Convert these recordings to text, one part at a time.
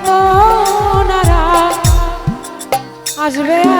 কত আসবে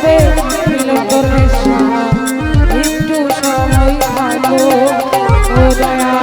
যাবে একটু সময় থাকো দয়া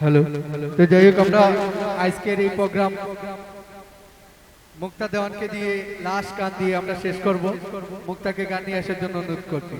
হ্যালো। তো যাই হোক আমরা আজকের এই প্রোগ্রাম মুক্তা দেওয়ানকে দিয়ে লাস্ট গান দিয়ে আমরা শেষ করব। মুক্তাকে গান নিয়ে আসার জন্য অনুরোধ করছি।